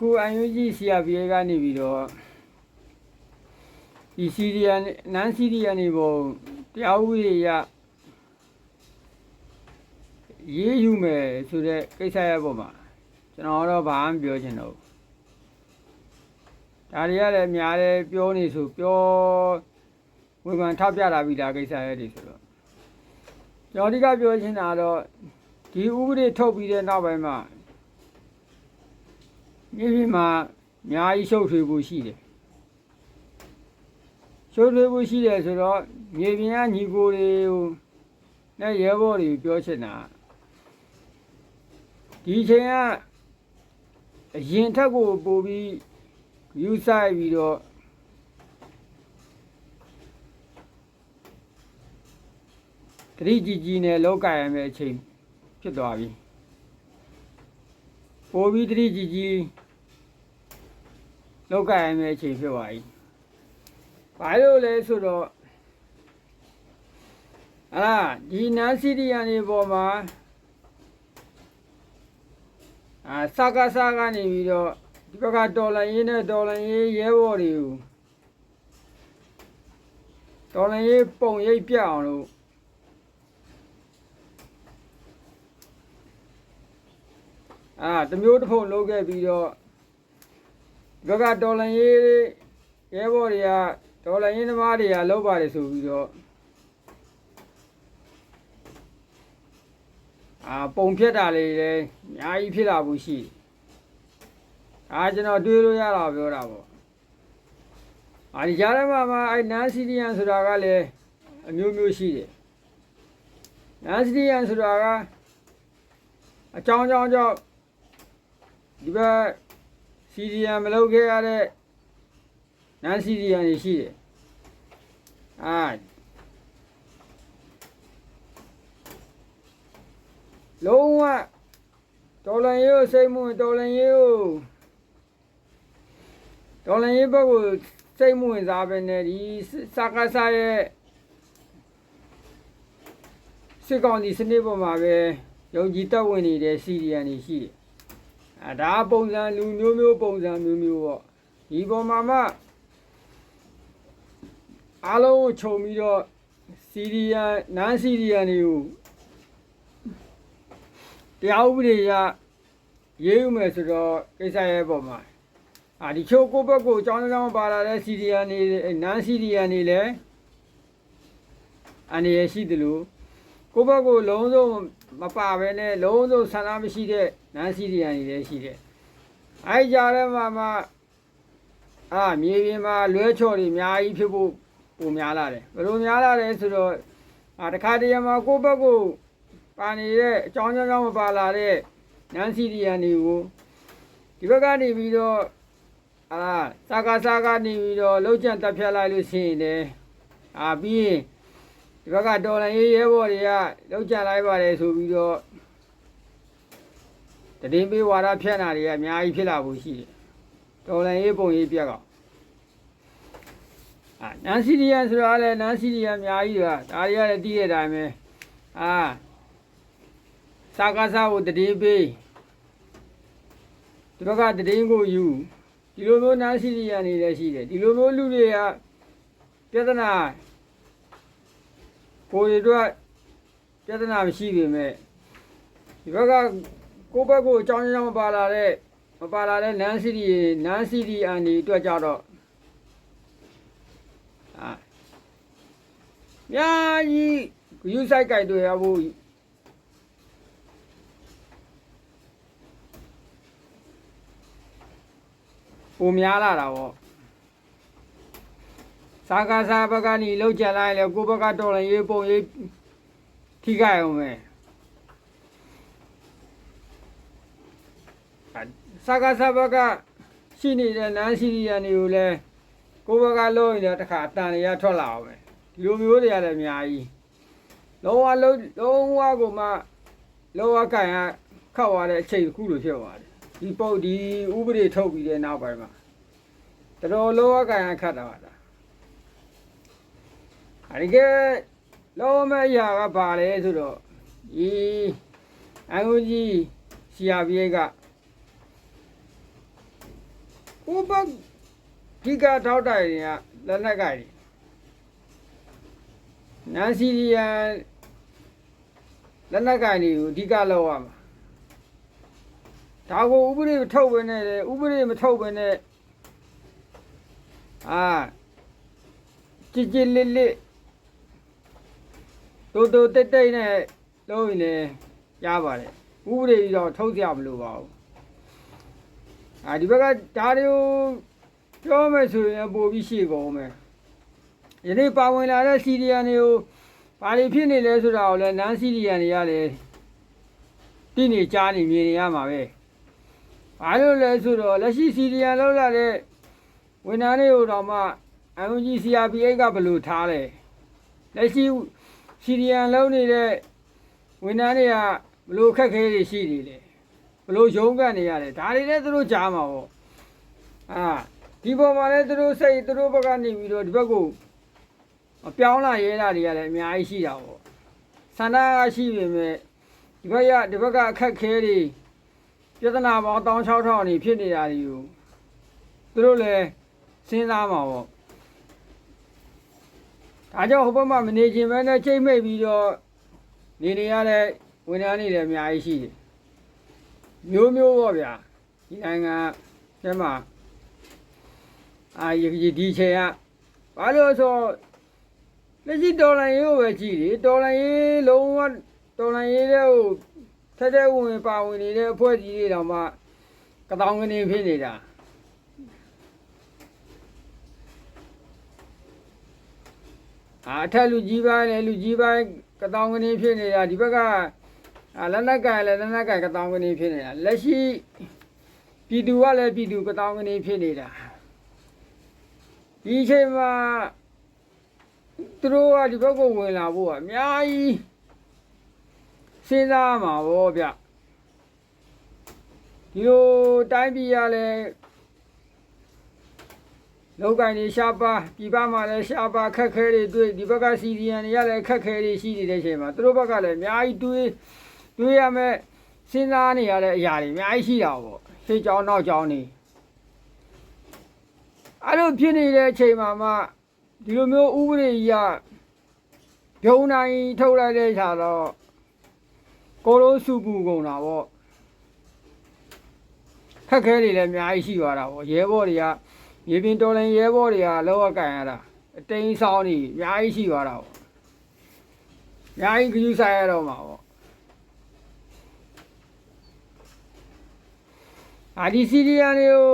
အခုအန်ယူဂျီဆီယာဘီအေကနေပြီးတော့ဒီစီရီယန်နန်စီရီယန်နေပုံတရားဥပဒေရရေးယူမယ်ဆိုတဲ့ကိစ္စရဲ့ပုံမှာကျွန်တော်တော့ဘာမှမပြောချင်တော့ဘူးဒါတွေကလည်းအများလည်းပြောနေဆိုပြောဝေဖန်ထောက်ပြတာပြီးသားကိစ္စရဲ့တွေဆိုတော့ကျွန်တော်အဓိကပြောချင်တာတော့ဒီဥပဒေထုတ်ပြီးတဲ့နောက်ပိုင်းမှာ မြေပြင်မှာအများကြီးရှုပ်ထွေးမှုရှိတယ်ရှုပ်ထွေးမှုရှိတယ်ဆိုတော့မြေပြင်ကညီကိုတွေကိုနဲ့ရဲဘော်တွေပြောချင်တာဒီအချိန်ကအရင်ထက်ကိုပို့ပြီးယူဆိုင်ပြီးတော့တတိကြီးကြီးနဲ့လောက်ကရမယ်အချိန်ဖြစ်သွားပြီ ပို့ပြီးတတိကြီးကြီးလောက်ကရမယ်အချိန်ဖြစ်သွားပြီ။ဘာလို့လဲဆိုတော့အာဒီနန်စီရီယန်ဒီပေါ်မှာအာစကားစကားနေပြီးတော့ဒီဘက်ကတော်လန်ရေးနဲ့တော်လန်ရေးရဲဘော်တွေကိုတော်လန်ရေးပုံရိပ်ပြအောင်လို့ အာတစ်မျိုးတစ်ဖုံလုပ်ခဲ့ပြီးတော့ဒီဘက်ကဒေါ်လာရေးရဲဘော်တွေကဒေါ်လာရင်းသမားတွေကလောက်ပါတယ်ဆိုပြီးတော့အာပုံဖြတ်တာလေးလည်းအများကြီးဖြစ်လာဖို့ရှိတယ်။အာကျွန်တော်တွေးလို့ရတာပြောတာပေါ့။အာဒီကြားထဲမှာမှအဲနန်စီရီယန်ဆိုတာကလည်းအမျိုးမျိုးရှိတယ်။နန်စီရီယန်ဆိုတာကအကြောင်းကြောင်းကြောင့် ဒီဘက်စီရီယံမလုပ်ခဲ့ရတဲ့နန်စီရီယံတွေရှိတယ်။အာလုံးဝတော်လန်ရေးကိုစိတ်မှုဝင်တော်လန်ရေးကိုတော်လန်ရေးဘက်ကိုစိတ်မှုဝင်စားပဲနဲ့ဒီစကားစားရဲ့စစ်ကောင်စီစနစ်ပေါ်မှာပဲယုံကြည်တက်ဝင်နေတဲ့စီရီယံတွေရှိတယ်။ အဲဒါပုံစံလူမျိုးမျိုးပုံစံမျိုးမျိုးပေါ့ဒီပေါ်မှာမှအားလုံးကိုခြုံပြီးတော့စီရီယန်နန်စီရီယန်တွေကိုတရားဥပဒေရရေးဥမယ်ဆိုတော့ကိစ္စရဲ့ပေါ်မှာအာဒီချိုးကိုဘက်ကိုအကြောင်းကြောင်းပါလာတဲ့စီရီယန်တွေနန်စီရီယန်တွေလည်းအနေရရှိတယ်လို့ ကိုဘက်ကိုလုံးစုံမပါဘဲနဲ့လုံးစုံဆန္ဒမရှိတဲ့နန်စီရီယန်တွေလည်းရှိတယ်အဲကြားထဲမှာမှအာမြေပြင်မှာလွဲချော်တွေအများကြီးဖြစ်ဖို့ပုံများလာတယ်ဘယ်လိုများလာလဲဆိုတော့အာတခါတည်းမှာကိုဘက်ကိုပါနေတဲ့အကြောင်းကြောင်းမပါလာတဲ့နန်စီရီယန်တွေကိုဒီဘက်ကနေပြီးတော့အာစာကာစာကနေပြီးတော့လောက်ကျန်တက်ဖြတ်လိုက်လို့ရှိရင်လည်းအာပြီးရင်ဒီ ဘက်ကဒေါ်လာရေးရဲဘော်တွေကလောက်ကြလိုက်ပါတယ်ဆိုပြီးတော့တည်င်းပေးဝါဒဖြန့်တာတွေကအများကြီးဖြစ်လာဖို့ရှိတယ်ဒေါ်လာရေးပုံရေးပြက်ကောင်အာနန်စီရီယန်ဆိုတာလည်းနန်စီရီယန်အများကြီးကဒါတွေကလည်းတည်တဲ့အတိုင်းပဲအာစာကားစာကိုတည်င်းပေးဒီဘက်ကတည်င်းကိုယူဒီလိုမျိုးနန်စီရီယန်တွေလည်းရှိတယ်ဒီလိုမျိုးလူတွေကပြဿနာ ကိုယ်တွေအတွက်ပြဿနာမရှိပေမဲ့ဒီဘက်ကကိုယ့်ဘက်ကိုအကြောင်းကြောင်းမပါလာတဲ့မပါလာတဲ့နန်းစီရီနန်းစီရီအန်ဒီအတွက်ကြတော့အာများကြီးယူဆိုင်ကြိုက်တွေရဖို့ပုံများလာတာပေါ့ စာကားစာဘက်ကနေလောက်ကြလိုက်လေကိုဘက်ကတော်လည်းရေးပုံရေးထိခိုက်အောင်ပဲစာကားစာဘက်ကရှိနေတဲ့နန်းစီရီယန်တွေကိုလည်းကိုဘက်ကလို့ရင်တခါအတန်တွေကထွက်လာအောင်ပဲဒီလိုမျိုးတွေရတယ်အများကြီးလုံးဝလုံးလုံးဝကိုမှလုံးဝကန်ရခောက်သွားတဲ့အချိန်တစ်ခုလိုဖြစ်သွားတယ်ဒီပုတ်ဒီဥပဒေထုတ်ပြီးတဲ့နောက်ပိုင်းမှာတော်တော်လုံးဝကန်ရခတ်တာပါလား အရိကလောမအရာကပါလေဆိုတော့ဒီအန်ကူကြီးဆီယာပြေးကဥပဒီကထောက်တိုင်တွေကလက်နက်ကင်တွေနန်စီရီယန်လက်နက်ကင်တွေကိုအဓိကလောက်ရမှာဒါကိုဥပဒေမထုတ်ဘဲနဲ့လေဥပဒေမထုတ်ဘဲနဲ့အာကြည်ကြည်လစ်လစ် တိုးတိုးတိတ်တိတ်နဲ့လုံးရင်လည်းရပါတယ်ဥပဒေကြီးတော့ထုတ်ကြမလို့ပါဘူးအာဒီဘက်ကဒါတွေကိုပြောမယ်ဆိုရင်ပို့ပြီးရှေ့ကုန်မယ်ယနေ့ပါဝင်လာတဲ့စီရီယန်တွေကိုဘာတွေဖြစ်နေလဲဆိုတာကိုလည်းနန်းစီရီယန်တွေကလည်းတိနေကြားနေမြင်နေရမှာပဲဘာလို့လဲဆိုတော့လက်ရှိစီရီယန်လောက်လာတဲ့ဝန်ထမ်းတွေကိုတော့မှ MG CRPH ကဘယ်လိုထားလဲလက်ရှိ စီရီယန်လုံးနေတဲ့ဝန်ထမ်းတွေကဘယ်လိုခက်ခဲတွေရှိနေလဲဘယ်လိုရုန်းကန်နေရလဲဒါတွေလည်းသူတို့ကြားမှာပေါ့အာဒီပေါ်မှာလည်းသူတို့စိတ်သူတို့ဘက်ကနေပြီးတော့ဒီဘက်ကိုအပြောင်းလာရဲတာတွေကလည်းအများကြီးရှိတာပေါ့ဆန္ဒကရှိပေမဲ့ဒီဘက်ကဒီဘက်ကအခက်ခဲတွေပြဿနာပေါင်း16000နေဖြစ်နေတာတွေကိုသူတို့လည်းစဉ်းစားမှာပေါ့ ဒါကြောင့်ဟိုဘက်မှာမနေခြင်းပဲနဲ့ချိန်မိတ်ပြီးတော့နေနေရတဲ့ဝန်ထမ်းတွေလည်းအများကြီးရှိတယ်မျိုးမျိုးပေါ့ဗျာဒီနိုင်ငံထဲမှာအာဒီဒီချိန်ကဘာလို့ဆိုလက်ရှိဒေါ်လာရေးကိုပဲကြည့်လေဒေါ်လာရေးလုံးဝဒေါ်လာရေးတဲ့ဟိုထက်တဲ့ဝင်ပါဝင်နေတဲ့အဖွဲ့အစည်းတွေတောင်မှကတောင်းကနေဖြစ်နေတာ အာအထက်လူကြီးပိုင်းလည်းလူကြီးပိုင်းကတောင်းကနေဖြစ်နေတာဒီဘက်ကအာလက်နက်ကင်လည်းလက်နက်ကင်ကတောင်းကနေဖြစ်နေတာလက်ရှိပြည်သူကလည်းပြည်သူကတောင်းကနေဖြစ်နေတာဒီအချိန်မှာသူတို့ကဒီဘက်ကိုဝင်လာဖို့ကအများကြီးစဉ်းစားမှာဗောဗျဒီလိုတိုင်းပြည်ကလည်း လောက်ကင်တွေရှားပါပြည်ပမှာလည်းရှားပါခက်ခဲတွေတွေ့ဒီဘက်ကစီရီယန်တွေကလည်းခက်ခဲတွေရှိနေတဲ့အချိန်မှာသူတို့ဘက်ကလည်းအများကြီးတွေးတွေးရမယ်စဉ်းစားနေရတဲ့အရာတွေအများကြီးရှိတာပေါ့ရှေ့ကြောင်းနောက်ကြောင်းနေအဲ့လိုဖြစ်နေတဲ့အချိန်မှာမှဒီလိုမျိုးဥပဒေကြီးကဂျုံနိုင်ထုတ်လိုက်တဲ့ခြာတော့ကိုလိုစုပူကုန်တာပေါ့ခက်ခဲတွေလည်းအများကြီးရှိသွားတာပေါ့ရဲဘော်တွေက မြေပြင်တော်လိုင်းရဲဘော်တွေကလောကကန်ရတာအတိန်ဆောင်နေအများကြီးရှိသွားတာပေါ့အများကြီးကြည့်ဆိုင်ရတော့မှာပေါ့အာဒီစီရီယန်တွေကို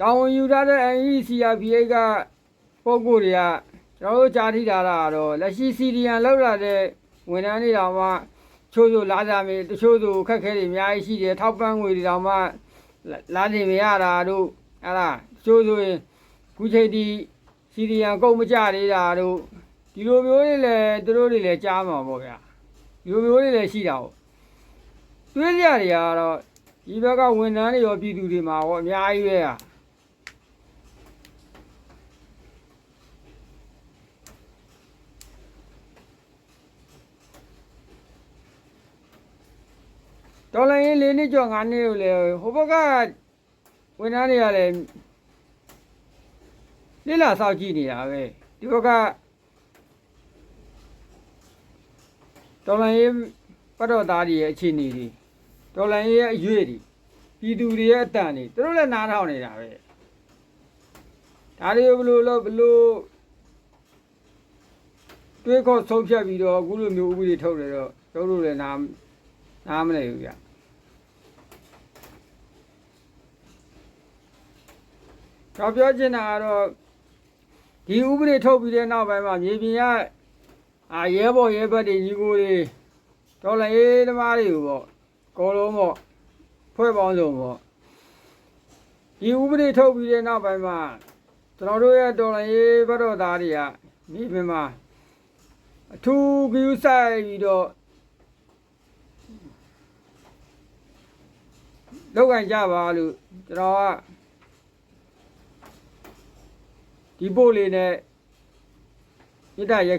တောင်းဝန်ယူထားတဲ့ NECRPA ကပုံကိုယ်တွေကကျွန်တော်တို့ကြားထိထားတာကတော့လက်ရှိစီရီယန်လောက်လာတဲ့ဝန်ထမ်းတွေတောင်မှ ချို့ချို့လာကြမယ်တချို့ဆိုခက်ခဲတွေအများကြီးရှိတယ်ထောက်ပံ့ငွေတွေတောင်မှလာလာနေမရတာတို့အဲ့ဒါတချို့ဆိုရင်ခုချိန်ဒီစီရီယန်ကုန်မကြသေးတာတို့ဒီလိုမျိုးတွေလည်းသူတို့တွေလည်းကြားမှာပေါ့ဗျာဒီလိုမျိုးတွေလည်းရှိတာပေါ့တွေးကြတွေကတော့ဒီဘက်ကဝန်ထမ်းတွေရောပြည်သူတွေမှာရောအများကြီးပဲอ่ တော်လိုင်းရေး၄နှစ်ကျော်၅နှစ်ကိုလေဟိုဘက်ကဝန်ထမ်းတွေကလည်းလိလာစောက်ကြည့်နေတာပဲဒီဘက်ကတော်လိုင်းရေးပတ်တော်သားတွေရဲ့အခြေအနေတွေတော်လိုင်းရေးရဲ့အရွေ့တွေပြည်သူတွေရဲ့အတန်တွေသူတို့လည်းနားထောင်နေတာပဲဒါတွေကိုဘယ်လိုလို့ဘယ်လိုတွေးခေါ်ဆုံးဖြတ်ပြီးတော့အခုလိုမျိုးဥပဒေထုတ်တယ်တော့တို့တို့လည်းနား နားမလဲဘူးဗျကျွန်တော်ပြောချင်တာကတော့ဒီဥပဒေထုတ်ပြီးတဲ့နောက်ပိုင်းမှာမြေပြင်ကအာရဲဘော်ရဲဘက်တွေညီကိုတွေတော်လည်းရေးသမားတွေကိုပေါ့ကောလုံးပေါ့ဖွဲ့ပေါင်းစုံပေါ့ဒီဥပဒေထုတ်ပြီးတဲ့နောက်ပိုင်းမှာကျွန်တော်တို့ရဲ့တော်လည်းရေးဘက်တော်သားတွေကမြေပြင်မှာအထူးဂရုစိုက်ပြီးတော့ လောက်ကင်ကြပါလို့ကျွန်တော်ကဒီပို့လေးနဲ့မြစ်တာရက်